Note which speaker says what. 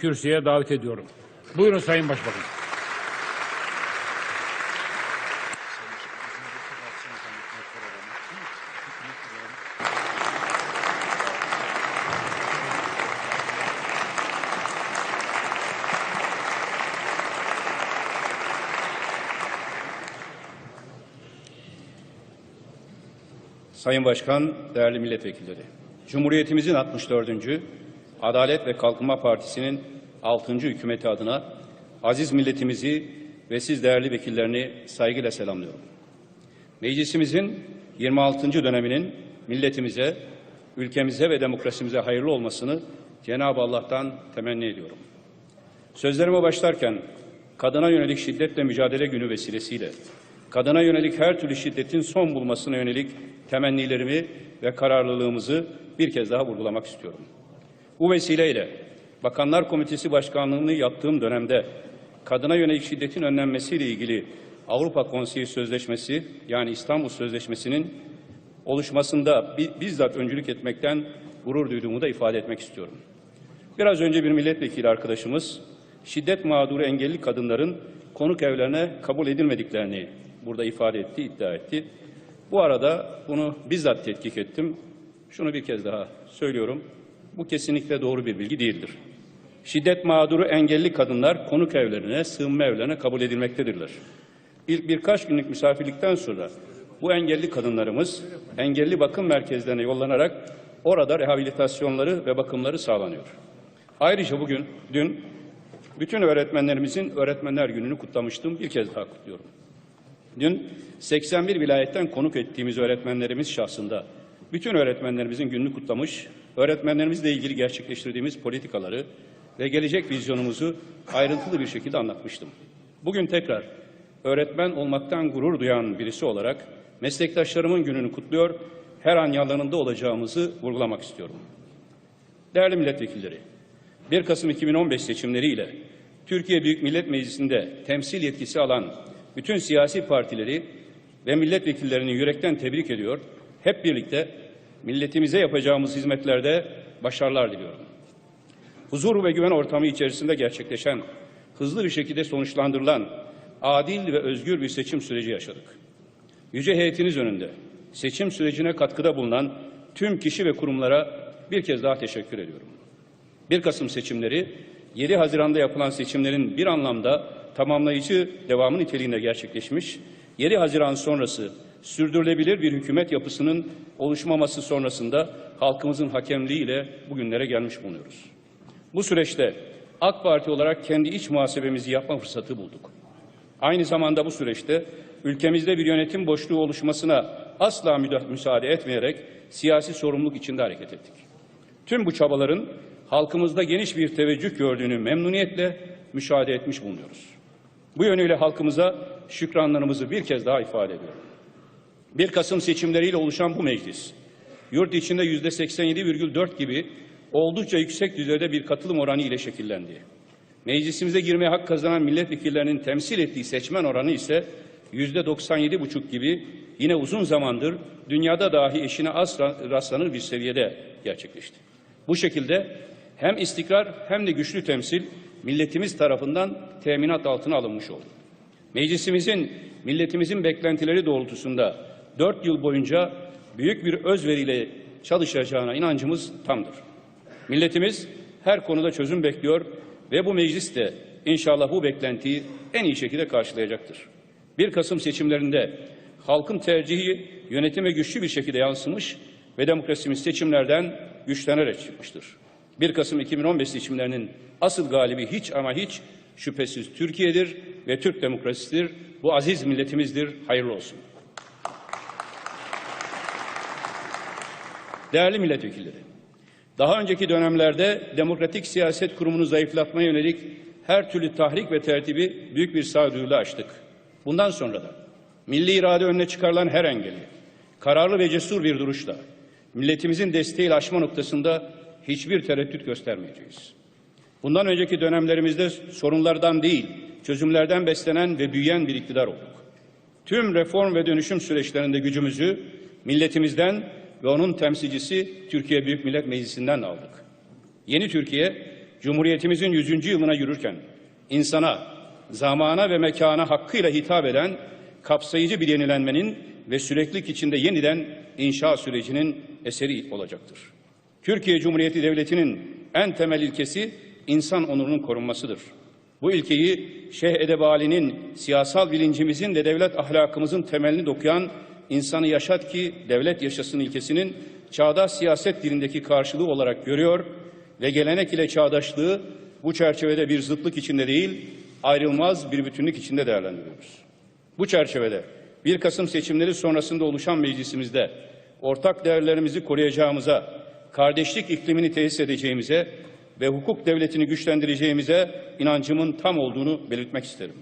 Speaker 1: kürsüye davet ediyorum. Buyurun Sayın Başbakan.
Speaker 2: Sayın Başkan, değerli milletvekilleri. Cumhuriyetimizin 64. Adalet ve Kalkınma Partisi'nin 6. hükümeti adına aziz milletimizi ve siz değerli vekillerini saygıyla selamlıyorum. Meclisimizin 26. döneminin milletimize, ülkemize ve demokrasimize hayırlı olmasını Cenab-ı Allah'tan temenni ediyorum. Sözlerime başlarken kadına yönelik şiddetle mücadele günü vesilesiyle kadına yönelik her türlü şiddetin son bulmasına yönelik temennilerimi ve kararlılığımızı bir kez daha vurgulamak istiyorum. Bu vesileyle Bakanlar Komitesi Başkanlığı'nı yaptığım dönemde kadına yönelik şiddetin önlenmesiyle ilgili Avrupa Konseyi Sözleşmesi yani İstanbul Sözleşmesi'nin oluşmasında bi- bizzat öncülük etmekten gurur duyduğumu da ifade etmek istiyorum. Biraz önce bir milletvekili arkadaşımız şiddet mağduru engelli kadınların konuk evlerine kabul edilmediklerini burada ifade etti, iddia etti. Bu arada bunu bizzat tetkik ettim. Şunu bir kez daha söylüyorum. Bu kesinlikle doğru bir bilgi değildir. Şiddet mağduru engelli kadınlar konuk evlerine, sığınma evlerine kabul edilmektedirler. İlk birkaç günlük misafirlikten sonra bu engelli kadınlarımız engelli bakım merkezlerine yollanarak orada rehabilitasyonları ve bakımları sağlanıyor. Ayrıca bugün, dün bütün öğretmenlerimizin Öğretmenler Günü'nü kutlamıştım. Bir kez daha kutluyorum. Dün 81 vilayetten konuk ettiğimiz öğretmenlerimiz şahsında bütün öğretmenlerimizin gününü kutlamış, öğretmenlerimizle ilgili gerçekleştirdiğimiz politikaları ve gelecek vizyonumuzu ayrıntılı bir şekilde anlatmıştım. Bugün tekrar öğretmen olmaktan gurur duyan birisi olarak meslektaşlarımın gününü kutluyor, her an yanlarında olacağımızı vurgulamak istiyorum. Değerli milletvekilleri, 1 Kasım 2015 seçimleriyle Türkiye Büyük Millet Meclisi'nde temsil yetkisi alan bütün siyasi partileri ve milletvekillerini yürekten tebrik ediyor. Hep birlikte milletimize yapacağımız hizmetlerde başarılar diliyorum. Huzur ve güven ortamı içerisinde gerçekleşen, hızlı bir şekilde sonuçlandırılan adil ve özgür bir seçim süreci yaşadık. Yüce heyetiniz önünde seçim sürecine katkıda bulunan tüm kişi ve kurumlara bir kez daha teşekkür ediyorum. 1 Kasım seçimleri 7 Haziran'da yapılan seçimlerin bir anlamda tamamlayıcı devamı niteliğinde gerçekleşmiş. 7 Haziran sonrası sürdürülebilir bir hükümet yapısının oluşmaması sonrasında halkımızın hakemliğiyle bugünlere gelmiş bulunuyoruz. Bu süreçte AK Parti olarak kendi iç muhasebemizi yapma fırsatı bulduk. Aynı zamanda bu süreçte ülkemizde bir yönetim boşluğu oluşmasına asla müsaade etmeyerek siyasi sorumluluk içinde hareket ettik. Tüm bu çabaların halkımızda geniş bir teveccüh gördüğünü memnuniyetle müşahede etmiş bulunuyoruz. Bu yönüyle halkımıza şükranlarımızı bir kez daha ifade ediyorum. 1 Kasım seçimleriyle oluşan bu meclis, yurt içinde yüzde 87,4 gibi oldukça yüksek düzeyde bir katılım oranı ile şekillendi. Meclisimize girmeye hak kazanan milletvekillerinin temsil ettiği seçmen oranı ise yüzde 97,5 gibi yine uzun zamandır dünyada dahi eşine az ra- rastlanır bir seviyede gerçekleşti. Bu şekilde hem istikrar hem de güçlü temsil milletimiz tarafından teminat altına alınmış oldu. Meclisimizin, milletimizin beklentileri doğrultusunda dört yıl boyunca büyük bir özveriyle çalışacağına inancımız tamdır. Milletimiz her konuda çözüm bekliyor ve bu meclis de inşallah bu beklentiyi en iyi şekilde karşılayacaktır. 1 Kasım seçimlerinde halkın tercihi yönetime güçlü bir şekilde yansımış ve demokrasimiz seçimlerden güçlenerek çıkmıştır. 1 Kasım 2015 seçimlerinin asıl galibi hiç ama hiç şüphesiz Türkiye'dir ve Türk demokrasisidir. Bu aziz milletimizdir. Hayırlı olsun. Değerli milletvekilleri, daha önceki dönemlerde demokratik siyaset kurumunu zayıflatmaya yönelik her türlü tahrik ve tertibi büyük bir sağduyuyla açtık. Bundan sonra da milli irade önüne çıkarılan her engeli kararlı ve cesur bir duruşla milletimizin desteğiyle aşma noktasında hiçbir tereddüt göstermeyeceğiz. Bundan önceki dönemlerimizde sorunlardan değil, çözümlerden beslenen ve büyüyen bir iktidar olduk. Tüm reform ve dönüşüm süreçlerinde gücümüzü milletimizden ve onun temsilcisi Türkiye Büyük Millet Meclisi'nden aldık. Yeni Türkiye Cumhuriyetimizin 100. yılına yürürken insana, zamana ve mekana hakkıyla hitap eden kapsayıcı bir yenilenmenin ve süreklilik içinde yeniden inşa sürecinin eseri olacaktır. Türkiye Cumhuriyeti Devleti'nin en temel ilkesi insan onurunun korunmasıdır. Bu ilkeyi Şeyh Edebali'nin siyasal bilincimizin ve devlet ahlakımızın temelini dokuyan insanı yaşat ki devlet yaşasın ilkesinin çağdaş siyaset dilindeki karşılığı olarak görüyor ve gelenek ile çağdaşlığı bu çerçevede bir zıtlık içinde değil, ayrılmaz bir bütünlük içinde değerlendiriyoruz. Bu çerçevede 1 Kasım seçimleri sonrasında oluşan meclisimizde ortak değerlerimizi koruyacağımıza, kardeşlik iklimini tesis edeceğimize ve hukuk devletini güçlendireceğimize inancımın tam olduğunu belirtmek isterim.